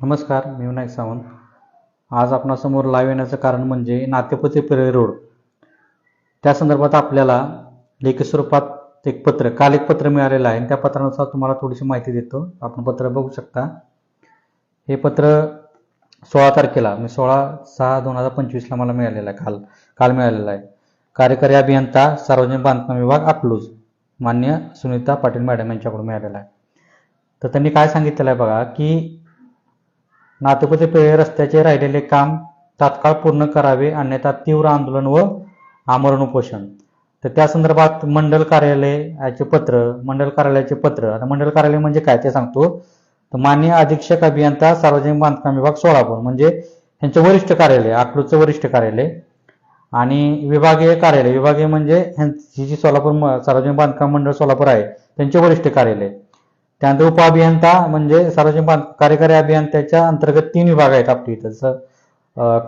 नमस्कार मी विनायक सावंत. आज आपणासमोर लाईव्ह येण्याचं कारण म्हणजे नातेपती पेरे रोड. त्या संदर्भात आपल्याला लेखी स्वरूपात एक पत्र काल एक पत्र मिळालेलं आहे. आणि त्या पत्रानुसार तुम्हाला थोडीशी माहिती देतो. आपण पत्र बघू शकता. हे पत्र सोळा तारखेला मी सोळा सहा दोन हजार पंचवीसला मला मिळालेलं आहे. काल काल मिळालेलं आहे. कार्यकारी अभियंता सार्वजनिक बांधकाम विभाग अकलूज मान्य सुनीता पाटील मॅडम यांच्याकडून मिळालेला आहे. तर त्यांनी काय सांगितलेलं आहे बघा की नातेपती पेळे रस्त्याचे राहिलेले काम तात्काळ पूर्ण करावे अन्यथा तीव्र आंदोलन व आमरण उपोषण. तर त्या संदर्भात मंडल कार्यालयाचे पत्र मंडल कार्यालयाचे पत्र. आता मंडल कार्यालय म्हणजे काय ते सांगतो. तर मान्य अधीक्षक अभियंता सार्वजनिक बांधकाम विभाग सोलापूर म्हणजे यांचं वरिष्ठ कार्यालय अकलूजचं वरिष्ठ कार्यालय. आणि विभागीय कार्यालय विभागीय म्हणजे ह्यांची जी सोलापूर म- सार्वजनिक बांधकाम मंडळ सोलापूर आहे त्यांचे वरिष्ठ कार्यालय. त्यानंतर उपअभियंता म्हणजे सार्वजनिक कार्यकारी अभियंत्याच्या अंतर्गत तीन विभाग आहेत आपली इथं. जसं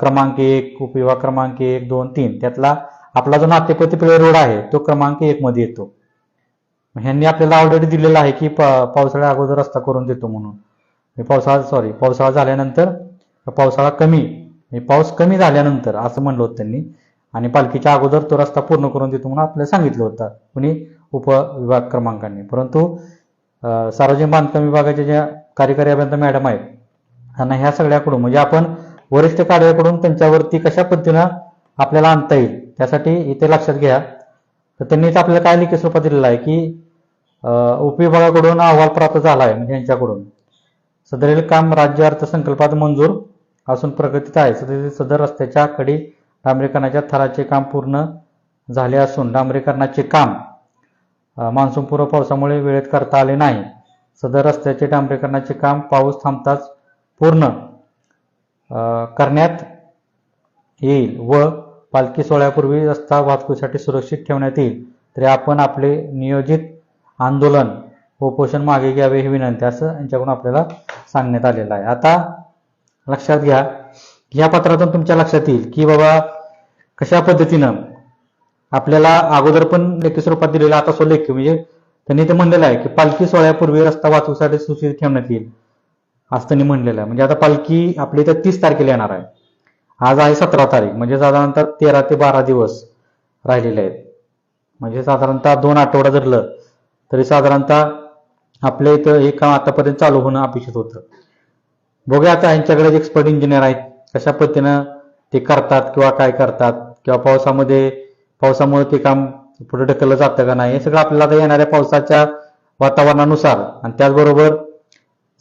क्रमांक एक उपविभाग क्रमांक एक दोन तीन. त्यातला आपला जो नातेपती पिळे रोड आहे तो क्रमांक एक मध्ये येतो. ह्यांनी आपल्याला ऑलरेडी दिलेला आहे की पावसाळ्या अगोदर रस्ता करून देतो म्हणून. म्हणजे पावसाळा सॉरी पावसाळा झाल्यानंतर पावसाळा कमी म्हणजे पाऊस कमी झाल्यानंतर असं म्हणलं होतं त्यांनी. आणि पालखीच्या अगोदर तो रस्ता पूर्ण करून देतो म्हणून आपल्याला सांगितलं होतं. म्हणजे कुणी उपविभाग क्रमांकाने. परंतु सार्वजनिक बांधकाम विभागाच्या ज्या कार्यकारी अभियंता मॅडम आहेत त्यांना ह्या सगळ्याकडून म्हणजे आपण वरिष्ठ कार्याकडून त्यांच्यावरती कशा पद्धतीनं आपल्याला आणता येईल त्यासाठी इथे लक्षात घ्या. तर त्यांनी आपल्याला काय लिखित स्वरूपात दिलेलं आहे की उपविभागाकडून अहवाल प्राप्त झाला आहे म्हणजे यांच्याकडून. सदरील काम राज्य अर्थसंकल्पात मंजूर असून प्रगतीत आहे. सदर सदर रस्त्याच्या कडे डांबरीकरणाच्या थराचे काम पूर्ण झाले असून डांबरीकरणाचे काम मान्सूनपूर्व पावसामुळे वेळेत करता आले नाही. सदर रस्त्याचे डांबरीकरणाचे काम पाऊस थांबताच पूर्ण करण्यात येईल व पालखी सोहळ्यापूर्वी रस्ता वाहतुकीसाठी सुरक्षित ठेवण्यात येईल. तरी आपण आपले नियोजित आंदोलन व उपोषण मागे घ्यावे ही विनंती असं यांच्याकडून आपल्याला सांगण्यात आलेलं आहे. आता लक्षात घ्या. या पत्रातून तुमच्या लक्षात येईल की बाबा कशा पद्धतीनं आपल्याला अगोदर पण लेखी स्वरूपात दिलेला आता सो लेखी म्हणजे त्यांनी ते म्हणलेलं आहे की पालखी सोहळ्यापूर्वी रस्ता वाहतुकीसाठी सुरक्षित ठेवण्यात येईल असं त्यांनी म्हणलेलं आहे. म्हणजे आता पालखी आपली तर तीस तारखेला येणार आहे. आज आहे सतरा तारीख म्हणजे साधारणतः तेरा ते बारा दिवस राहिलेले आहेत. म्हणजे साधारणतः दोन आठवडा धरलं तरी साधारणतः आपल्या इथं हे काम आतापर्यंत चालू होणं अपेक्षित होतं. बघूया आता यांच्याकडे एक्सपर्ट इंजिनियर आहेत कशा पद्धतीनं ते करतात किंवा काय करतात किंवा पावसामध्ये पावसामुळे ते काम पुढे ढकललं जातं का नाही हे सगळं आपल्याला आता येणाऱ्या पावसाच्या वातावरणानुसार. आणि त्याचबरोबर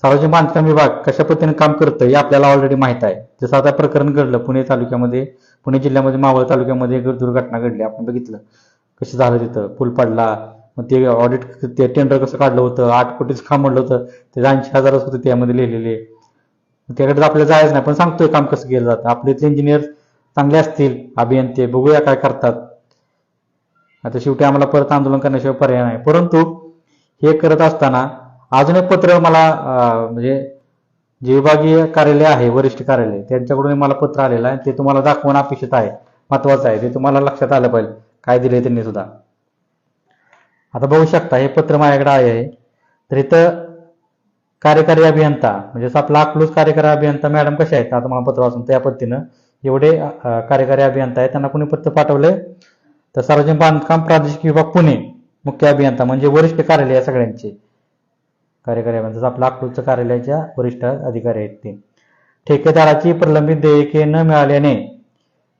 सार्वजनिक बांधकाम विभाग कशा पद्धतीने काम करतं हे आपल्याला ऑलरेडी माहीत आहे. जसं आता प्रकरण घडलं पुणे तालुक्यामध्ये पुणे जिल्ह्यामध्ये मावळ तालुक्यामध्ये दुर्घटना घडली. आपण बघितलं कसं झालं तिथं. पूल पडला मग ते ऑडिट ते टेंडर कसं काढलं होतं आठ कोटीच काम म्हणलं होतं ते ऐंशी हजारच होते त्यामध्ये लिहिलेले. त्याकडे तर आपल्याला जायचं नाही पण सांगतोय काम कसं केलं जातं. आपले इथले इंजिनियर चांगले असतील अभियंते बघूया काय करतात. आता शेवटी आम्हाला परत आंदोलन करण्याशिवाय पर्याय नाही. परंतु हे करत असताना अजून एक पत्र मला म्हणजे जे विभागीय कार्यालय आहे वरिष्ठ कार्यालय त्यांच्याकडून मला पत्र आलेलं आहे. ते तुम्हाला दाखवणं अपेक्षित आहे महत्वाचं आहे. ते तुम्हाला लक्षात आलं पाहिजे. काय दिले त्यांनी सुद्धा. आता बघू शकता हे पत्र माझ्याकडे आहे. तर इथं कार्यकारी अभियंता म्हणजे आपला अकलूज कार्यकारी अभियंता मॅडम कशा आहेत? आता मला पत्र वाचून त्या पद्धतीनं एवढे कार्यकारी अभियंता आहेत. त्यांना कोणी पत्र पाठवलंय? तर सार्वजनिक बांधकाम प्रादेशिक विभाग पुणे मुख्य अभियंता म्हणजे वरिष्ठ कार्यालय आहे सगळ्यांचे. कार्यकारी अभियंता जसं आपलं अकलूजचं कार्यालयाच्या वरिष्ठ अधिकारी आहेत ते. ठेकेदाराची प्रलंबित देयके न मिळाल्याने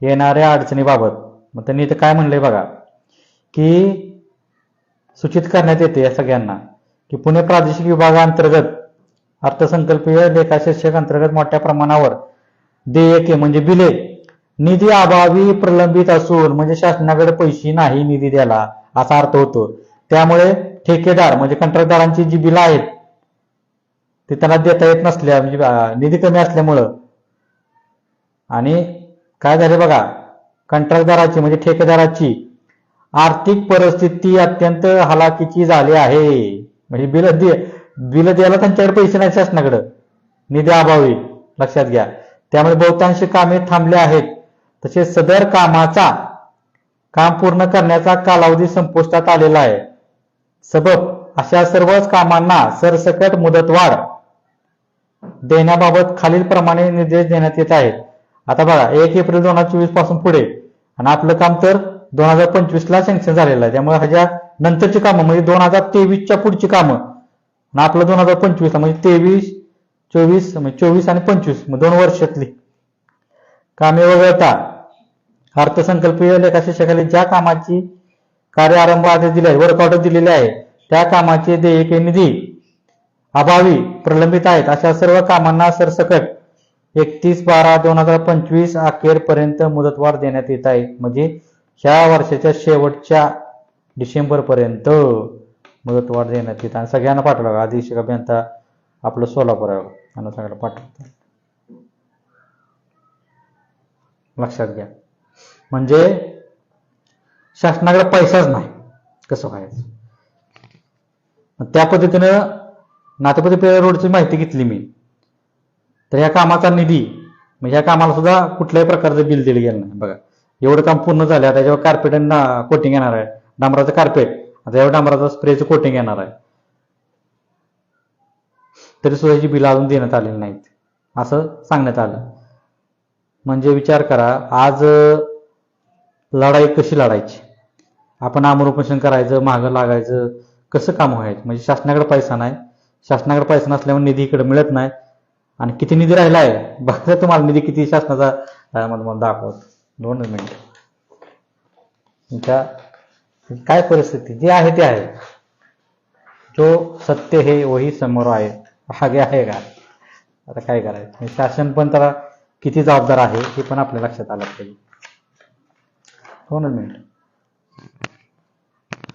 येणाऱ्या अडचणीबाबत. मग त्यांनी इथं काय म्हणलंय बघा? की सूचित करण्यात येते या सगळ्यांना की पुणे प्रादेशिक विभागाअंतर्गत अर्थसंकल्पीय लेखाशीर्षक अंतर्गत मोठ्या प्रमाणावर देयके म्हणजे बिले निधी अभावी प्रलंबित असून म्हणजे शासनाकडे पैसे नाही निधी द्यायला असा अर्थ होतो. त्यामुळे ठेकेदार म्हणजे कंत्राटदारांची जी बिलं आहेत ते त्यांना देता येत नसल्या म्हणजे निधी कमी असल्यामुळं. आणि काय झाले बघा कंत्राटदाराची म्हणजे ठेकेदाराची आर्थिक परिस्थिती अत्यंत हलाखीची झाली आहे. म्हणजे बिल दे बिल द्यायला त्यांच्याकडे पैसे नाही शासनाकडे. निधी अभावी लक्षात घ्या. त्यामुळे बहुतांश कामे थांबले आहेत. तसेच सदर कामाचा काम पूर्ण करण्याचा कालावधी संपुष्टात आलेला आहे. सबब अशा सर्वच कामांना सरसकट मुदतवाढ देण्याबाबत खालील प्रमाणे निर्देश देण्यात येत आहेत. आता बघा एक एप्रिल दोन हजार चोवीसपासून पुढे. आणि आपलं काम तर दोन हजार पंचवीस ला सँक्शन झालेलं आहे. त्यामुळे ह्याच्या नंतरची कामं म्हणजे दोन हजार तेवीसच्या पुढची कामं. आणि आपलं दोन हजार पंचवीस म्हणजे तेवीस चोवीस म्हणजे चोवीस आणि पंचवीस दोन वर्षातली. कामे वगळता अर्थसंकल्पीय लेखाशिक्षकाने ज्या कामाची कार्य आरंभ आदेश दिले आहे वर्क ऑर्डर दिलेले आहे त्या कामाचे देयके निधी अभावी प्रलंबित आहेत. अशा सर्व कामांना सरसकट एकतीस बारा दोन हजार पंचवीस अखेरपर्यंत मुदतवाढ देण्यात येत आहे. म्हणजे ह्या वर्षाच्या शेवटच्या डिसेंबर पर्यंत मुदतवाढ देण्यात येत आणि सगळ्यांना पाठवलं. अधीक्षक अभियंता आपलं सोलापूर आहे त्यांना सगळ्यांना पाठवलं. लक्षात घ्या. म्हणजे शासनाकडे पैसाच नाही. कसं व्हायचं? त्या पद्धतीनं नातेपती पेळ रोडची माहिती घेतली मी. तर या कामाचा निधी म्हणजे या कामाला सुद्धा कुठल्याही प्रकारचं बिल दिलं गेलं नाही. बघा एवढं काम पूर्ण झालं आता याच्यावर कार्पेट आणि कोटिंग येणार आहे डांबराचं कार्पेट आता यावर डांबराचं स्प्रेचं कोटिंग येणार आहे. तरी सुद्धा याची बिलं अजून देण्यात आलेली नाहीत. असं सांगण्यात आलं. म्हणजे विचार करा आज लढाई कशी लढायची? आपण आमरोपोषण करायचं मागं लागायचं कसं काम व्हायचं? म्हणजे शासनाकडे पैसा नाही. शासनाकडे पैसा नसल्यामुळे निधी इकडे मिळत नाही. आणि किती निधी राहिला आहे? बघा तुम्हाला निधी किती शासनाचा मला दाखवत. दोन मिनिट. त्या काय परिस्थिती? जे आहे ते आहे. जो सत्य हे वही समोर आहे हागे आहे का? आता काय करायचं? शासन पण त्याला किती जबाबदार आहे हे पण आपल्या लक्षात आलं पाहिजे. दोनच मिनिट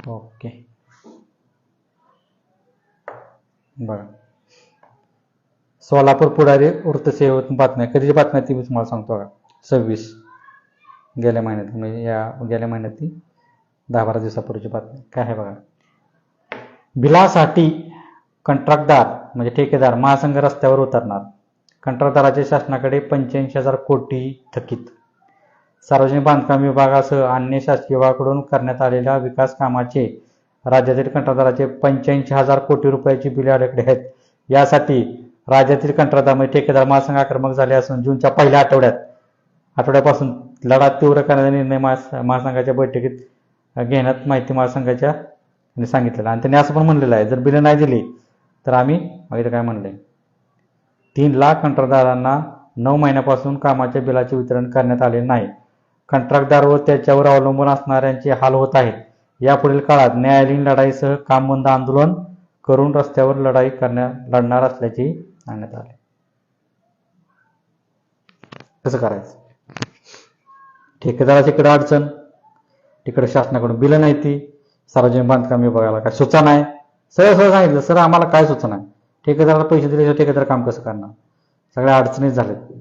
ओके बरं. सोलापूर पुढारी वृत्तसेवेतून बातम्या कधीची बातम्या ती मी तुम्हाला सांगतो का सव्वीस. गेल्या महिन्यात म्हणजे या गेल्या महिन्यात ती दहा बारा दिवसापूर्वीची बातमी. काय आहे बघा? बिलासाठी कंत्राटदार म्हणजे ठेकेदार महासंघ रस्त्यावर उतरणार. कंत्राटदाराचे शासनाकडे पंच्याऐंशी हजार कोटी थकीत. सार्वजनिक बांधकाम विभागासह अन्य शासकीय विभागाकडून करण्यात आलेल्या विकास कामाचे राज्यातील कंत्राटदाराचे पंच्याऐंशी हजार कोटी रुपयाची बिले आल्याकडे आहेत. यासाठी राज्यातील कंत्राटदार ठेकेदार महासंघ आक्रमक झाले असून जूनच्या पहिल्या आठवड्यात आठवड्यापासून लढा तीव्र करण्याचा निर्णय महास महासंघाच्या बैठकीत घेण्यात माहिती महासंघाच्या सांगितलेलं. आणि त्यांनी असं पण म्हणलेलं आहे जर बिलं नाही दिली तर आम्ही मग काय म्हणलंय तीन लाख कंत्राटदारांना नऊ महिन्यापासून कामाच्या बिलाचे वितरण करण्यात आले नाही. कंत्राटदार व त्याच्यावर अवलंबून असणाऱ्यांचे हाल होत आहेत. यापुढील काळात न्यायालयीन लढाईसह काम बंद आंदोलन करून रस्त्यावर लढाई करण्या लढणार असल्याचे सांगण्यात आले. कसं करायचं? ठेकेदाराच्या इकडे अडचण तिकडे शासनाकडून बिलं नाही ती. सार्वजनिक बांधकाम विभागाला काय सूचना आहे सरळ सरळ सांगितलं सर आम्हाला काय सूचना आहे? ठेकेदाराला पैसे दिल्याशिवाय ठेकेदार काम कसं करणार? सगळ्या अडचणीच झाल्यात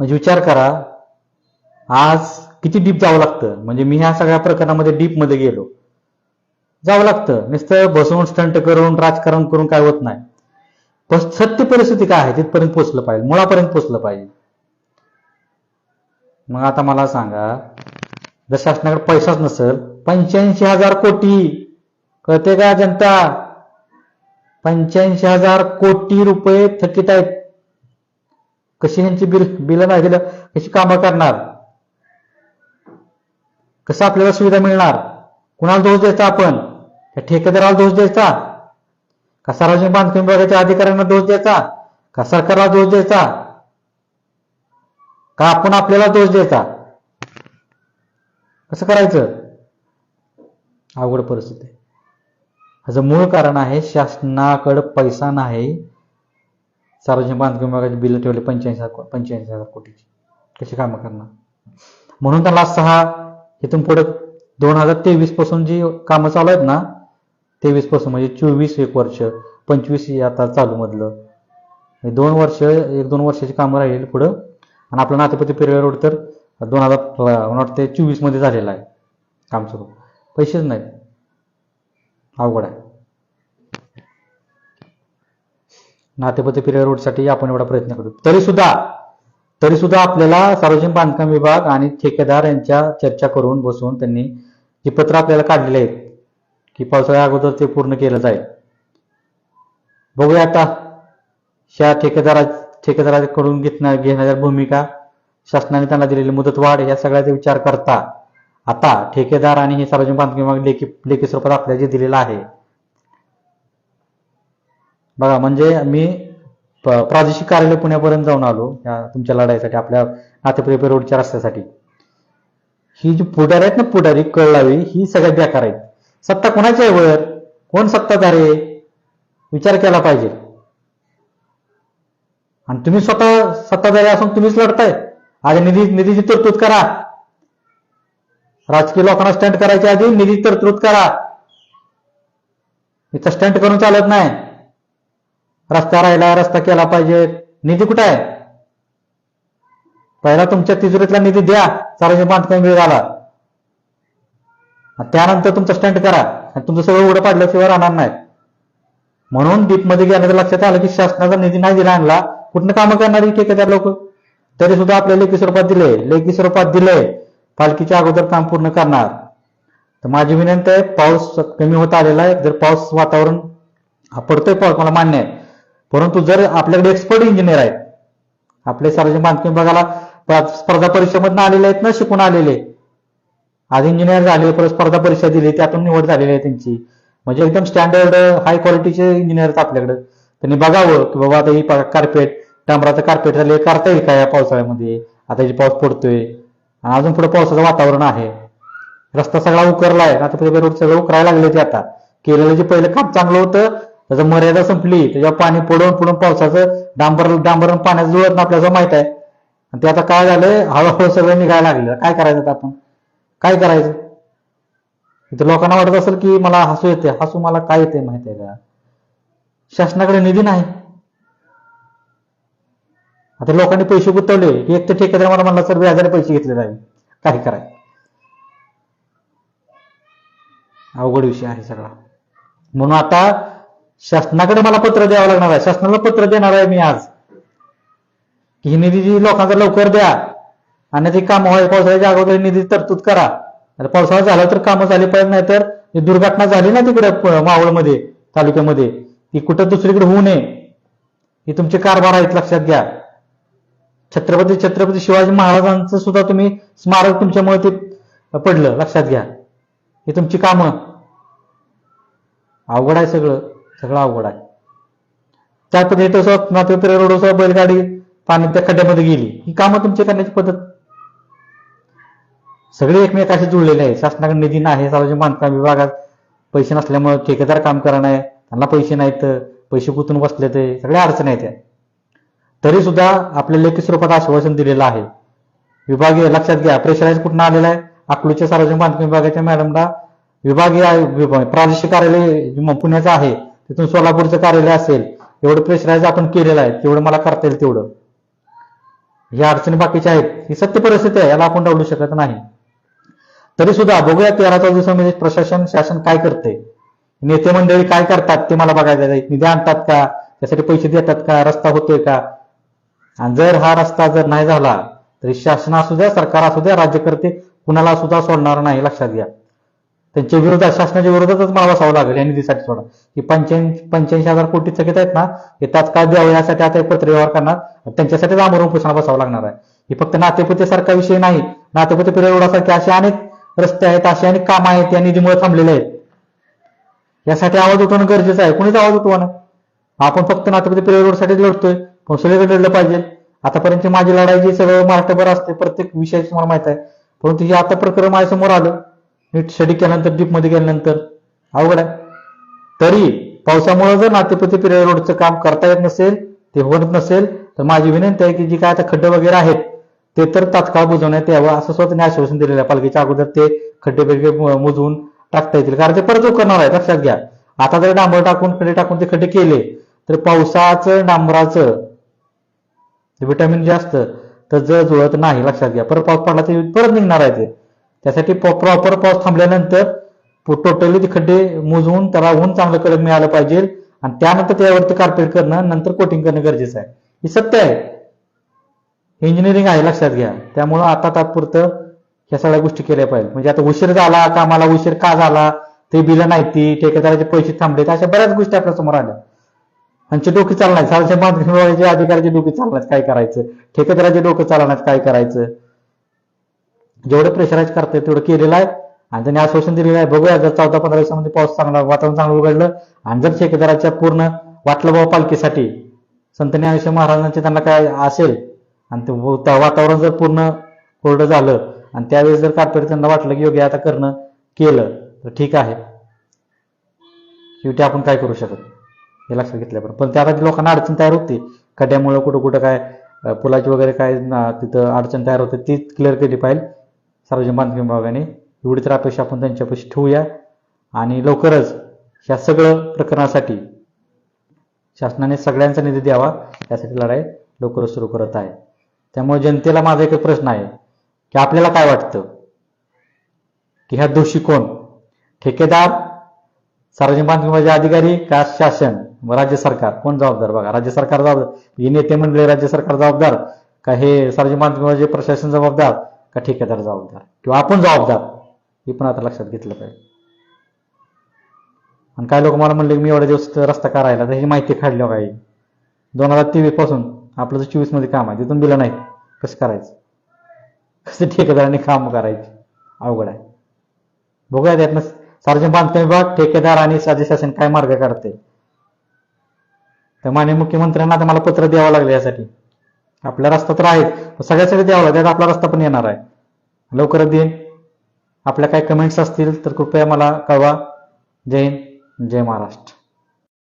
म्हणजे विचार करा आज किती डीप जावं लागतं? म्हणजे मी ह्या सगळ्या प्रकरणामध्ये डीपमध्ये गेलो. जावं लागतं. नुसतं बसवून स्टंट करून राजकारण करून काय होत नाही. पण सत्य परिस्थिती काय आहे? तिथपर्यंत पोचलं पाहिजे. मुळापर्यंत पोचलं पाहिजे. मग आता मला सांगा जर शासनाकडे पैसाच नसेल पंच्याऐंशी हजार कोटी कळते का जनता? पंच्याऐंशी हजार कोटी रुपये थकीत आहेत. कशी ह्यांची बिल बिलं नाही दिलं कशी कामं करणार? कसं आपल्याला सुविधा मिळणार? कुणाला दोष द्यायचा आपण? त्या ठेकेदाराला दोष द्यायचा? का सार्वजनिक बांधकाम विभागाच्या अधिकाऱ्यांना दोष द्यायचा? का सरकारला दोष द्यायचा? का आपण आपल्याला दोष द्यायचा? कसं करायचं? अवघड परिस्थिती आहे. ह्याचं मूळ कारण आहे शासनाकडं पैसा नाही. सार्वजनिक बांधकाम विभागाची बिलं ठेवले पंच्याऐंशी हजार पंच्याऐंशी हजार कोटीची. कशी कामं करणार? म्हणून त्याला सहा इथून पुढे दोन हजार तेवीसपासून जी कामं चालू आहेत ना तेवीसपासून म्हणजे चोवीस एक वर्ष पंचवीस आता चालू मधलं. हे दोन वर्ष एक दोन वर्षाची कामं राहिली पुढं. आणि आपला नातेपती पेरवे रोड तर दोन हजार मला वाटते चोवीसमध्ये झालेलं झालेला आहे. काम सुरू. पैसेच नाहीत. अवघड आहे. नातेपती पेरवे रोडसाठी आपण एवढा प्रयत्न करू. तरी सुद्धा तरी सुद्धा आपल्याला सार्वजनिक बांधकाम विभाग आणि ठेकेदार यांच्या चर्चा करून बसून त्यांनी जी पत्र आपल्याला काढलेले आहेत की पावसाळ्या अगोदर ते पूर्ण केलं जाईल. बघूया आता ह्या ठेकेदारा ठेकेदाराकडून घेतणार घेणाऱ्या भूमिका शासनाने त्यांना दिलेली मुदतवाढ या सगळ्याचा विचार करता आता ठेकेदार आणि हे सार्वजनिक बांधकाम विभाग लेखी लेखी स्वरूपात आपल्याला जे दिलेलं आहे बघा म्हणजे मी प्रादेशिक कार्यालय पुण्यापर्यंत जाऊन आलो या तुमच्या लढाईसाठी आपल्या नातेप्रेपे रोडच्या रस्त्यासाठी. ही जी पुढारी आहेत ना पुढारी कळलावी ही सगळ्यात बेकार आहेत. सत्ता कोणाची आहे वर कोण सत्ताधार आहे? विचार केला पाहिजे. आणि तुम्ही स्वतः सत्ताधारी असून तुम्हीच लढताय. आधी निधी निधीची तरतूद करा. राजकीय लोकांना स्टंट करायच्या आधी निधी तरतूद करा. इथं स्टंट करून चालत नाही. रस्ता राहिला रस्ता केला पाहिजे. निधी कुठे आहे? पहिला तुमच्या तिजोरीतला निधी द्या. सार्वजनिक बांधकाम वेळ झाला त्यानंतर तुमचं स्टँड करा. आणि तुमचं सगळं उघडं पाडल्याशिवाय राहणार नाही. म्हणून डीपमध्ये गेल्यानंतर लक्षात आलं की शासनाचा निधी नाही दिला आणला. कुठनं कामं करणारी ठेकेदार लोक? तरी सुद्धा आपल्या लेखी स्वरूपात दिले. लेखी स्वरूपात दिले. पालखीच्या अगोदर काम पूर्ण करणार. तर माझी विनंती आहे पाऊस कमी होत आलेला आहे. जर पाऊस वातावरण हा पडतोय पाऊस मला मान्य आहे. परंतु जर आपल्याकडे एक्सपर्ट इंजिनियर आहेत आपले सार्वजनिक बांधकाम विभागाला स्पर्धा परीक्षेमधनं आलेले आहेत ना शिकून आलेले. आज इंजिनियर झाले परत स्पर्धा परीक्षा दिली त्यातून निवड झालेली आहे त्यांची. म्हणजे एकदम स्टँडर्ड हाय क्वालिटीचे इंजिनियर आहेत आपल्याकडे. त्यांनी बघावं की बाबा आता ही कार्पेट डांबराचं कार्पेट झाले करता येईल का या पावसाळ्यामध्ये? आता जे पाऊस पडतोय. आणि अजून पुढे पावसाचं वातावरण आहे. रस्ता सगळा उकरलाय. आता पुढे रोड सगळं उकरायला लागले ते आता. केलेलं जे पहिलं काम चांगलं होतं त्याचं मर्यादा संपली. त्याच्यावर पाणी पडून पडून पावसाचं डांबर डांबरण पाण्याचं जुळत ना आपल्याला माहीत आहे. आणि ते आता काय झालंय? हळूहळू सगळं निघायला लागलं काय करायचं आपण? काय करायचं? इथं लोकांना वाटत असेल की मला हसू येते. हसू मला काय येते माहिती आहे का? शासनाकडे निधी नाही. आता लोकांनी पैसे गुंतवले. की एक तर ठेकेदार मला म्हणला सर व्याजाने पैसे घेतले नाही. काय कराय अवघड विषय आहे सगळा. म्हणून आता शासनाकडे मला पत्र द्यावं लागणार आहे. शासनाला पत्र देणार आहे मी आज. की ही निधी जी लोकांचा लवकर द्या. आणि ती कामं व्हाय पावसाळ्याच्या अगोदर निधी तरतूद करा. पावसाळा झाला तर कामं झाली पाहिजे नाही तर दुर्घटना झाली ना तिकडे मावळमध्ये तालुक्यामध्ये. ती कुठं दुसरीकडे होऊ नये. ही तुमचे कारभार आहेत लक्षात घ्या. छत्रपती छत्रपती शिवाजी महाराजांचं सुद्धा तुम्ही स्मारक तुमच्यामुळे ते पडलं लक्षात घ्या. ही तुमची कामं. अवघड आहे सगळं. सगळं अवघड आहे. त्या पद्धतीने तसं नातेवाईक रोडसह बैलगाडी पाण्यात त्या खड्ड्यामध्ये गेली. ही कामं तुमची करण्याची पद्धत. सगळे एकमेकाशी जुळलेले आहे शासनाकडे निधी नाही सार्वजनिक बांधकाम विभागात पैसे नसल्यामुळे ठेकेदार काम करणं आहे त्यांना पैसे नाहीत पैसे कुठून बसले ते सगळ्या अडचणी आहेत तरी सुद्धा आपल्या लेखी स्वरूपात आश्वासन दिलेलं आहे. विभागीय लक्षात घ्या प्रेशराईज कुठून आलेला आहे? अकलूच्या सार्वजनिक बांधकाम विभागाच्या मॅडमला विभागीय आय- विभाग- प्रादेशिक कार्यालय पुण्याचं आहे. तिथून सोलापूरचं कार्यालय असेल एवढं प्रेशराईज आपण केलेलं आहे तेवढं मला करता येईल तेवढं. ह्या अडचणी बाकीच्या आहेत ही सत्य परिस्थिती आहे याला आपण डावलू शकत नाही. तरी सुद्धा बघूया तेरा चौदा दिवसामध्ये म्हणजे प्रशासन शासन काय करते नेते मंडळी काय करतात ते मला बघायचं निधी आणतात का? त्यासाठी पैसे देतात का? रस्ता होतोय का? आणि जर हा रस्ता जर नाही झाला तरी शासन असू द्या सरकार असू द्या राज्यकर्ते कुणाला सुद्धा सोडणार नाही लक्षात घ्या. त्यांच्या विरोधात शासनाच्या विरोधातच मला बसावं लागेल या निधीसाठी थोडा. की पंच्याऐंशी पंच्याऐंशी हजार कोटी चकित आहेत ना हे तात्काळ द्यावं यासाठी आता एक पत्र व्यवहार करणार. त्यांच्यासाठी आमरण उपोषणा बसावं लागणार आहे. हे फक्त नातेपतीसारखा विषय नाही. नातेपुते पिरियडसारखे असे अनेक रस्ते आहेत असे अनेक कामं आहेत या निधीमुळे थांबलेले आहेत. यासाठी आवाज उठवणं गरजेचं आहे. कोणीच आवाज उठवणं? आपण फक्त नातेपुते पिरियड लढतोय. पण सगळीकडे लढलं पाहिजे. आतापर्यंत माझी लढाई जी सगळं महाराष्ट्रभर असते प्रत्येक विषयाची मला माहीत आहे. परंतु हे आता प्रकरण माझ्यासमोर आलं. नीट स्टडी केल्यानंतर डीपमध्ये गेल्यानंतर अवघड आहे. तरी पावसामुळे जर नातेपती पिरियड रोडचं काम करता येत नसेल ते होत नसेल तर माझी विनंती आहे की जी काय आता खड्डे वगैरे आहेत ते तर तात्काळ बुजवण्यात यावं असं स्वतःने आश्वासन दिलेलं आहे. पालखीच्या अगोदर ते खड्डे वगैरे मोजून बुजवून टाकता येतील. कारण ते परत करणार आहे लक्षात घ्या. आता जर डांबर टाकून खड्डे टाकून ते खड्डे केले तर पावसाचं डांबराचं ते विटॅमिन जे असतं तर जर जुळत नाही लक्षात घ्या. परत पाऊस पडला तर परत निघणार आहे ते. त्यासाठी प्रॉपर पाऊस थांबल्यानंतर टोटली ते खड्डे मोजवून त्याला ऊन चांगलं कडक मिळालं पाहिजे. आणि त्यानंतर त्यावरती कार्पेट करणं नंतर कोटिंग करणं गरजेचं आहे. हे सत्य आहे. इंजिनिअरिंग आहे लक्षात घ्या. त्यामुळं आता तात्पुरतं ह्या सगळ्या गोष्टी केल्या पाहिजे म्हणजे आता उशीर झाला कामाला उशीर का झाला? ते बिलं नाही ती ठेकेदाराचे पैसे थांबले अशा बऱ्याच गोष्टी आपल्यासमोर आल्या. त्यांचे डोके चालणार सारख्या बांधकाम अधिकाऱ्याचे डोके चालणार काय करायचं? ठेकेदाराचे डोकं चालणार काय करायचं? जेवढं प्रेशराईज करते तेवढं केलेलं आहे. आणि त्यांनी आश्वासन दिलेलं आहे बघूया जर चौदा पंधरा दिवसामध्ये पाऊस चांगला वातावरण चांगलं उघडलं आणि जर ठेकेदाराच्या पूर्ण वाटलं बाबा पालखीसाठी संत ज्ञानेश्वर महाराजांचे त्यांना काय असेल आणि ते त्या वातावरण जर पूर्ण कोरडं झालं आणि त्यावेळेस जर कार्पेट त्यांना वाटलं की योग्य आता करणं केलं तर ठीक आहे. शेवटी आपण काय करू शकत? हे लक्षात घेतल्याबरोबर पण पण आता लोकांना अडचण तयार होती. खड्ड्यामुळे कुठं कुठं काय पुलाची वगैरे काय तिथं अडचण तयार होते ती क्लिअर केली पाहिजे. सार्वजनिक बांधकाम विभागाने एवढी तर अपेक्षा आपण त्यांच्यापाशी ठेवूया. आणि लवकरच ह्या सगळं प्रकरणासाठी शासनाने सगळ्यांचा निधी द्यावा यासाठी लढाई लवकरच सुरू करत आहे. त्यामुळे जनतेला माझा एक प्रश्न आहे की आपल्याला काय वाटतं? की ह्या दोषी कोण? ठेकेदार सार्वजनिक बांधकामाचे अधिकारी का शासन व राज्य सरकार? कोण जबाबदार? बघा राज्य सरकार जबाबदार. हे नेते म्हणले राज्य सरकार जबाबदार का हे सार्वजनिक बांधकामाचे प्रशासन जबाबदार? का ठेकेदार जबाबदार? किंवा आपण जबाबदार? हे पण आता लक्षात घेतलं पाहिजे. आणि काय लोक मला म्हणले मी एवढ्या दिवस रस्ता करायला तर ही माहिती काढली काही दोन हजार तेवीसपासून आपलं जर चोवीसमध्ये काम आहे तिथून दिलं नाही. कसं करायचं? कसं ठेकेदारांनी काम करायचे? अवघड आहे. बघूया त्यातनं सार्वजनिक बांधकाम विभाग ठेकेदार आणि राज्य शासन काय मार्ग काढते तर माननीय मुख्यमंत्र्यांना आता मला पत्र द्यावं लागलं यासाठी. आपला रस्ता तर आहे. सगळ्यासाठी द्यावा त्यात आपला रस्ता पण येणार आहे. लवकरच देईन आपल्या काही कमेंट्स असतील तर कृपया मला कळवा. जय हिंद जय महाराष्ट्र.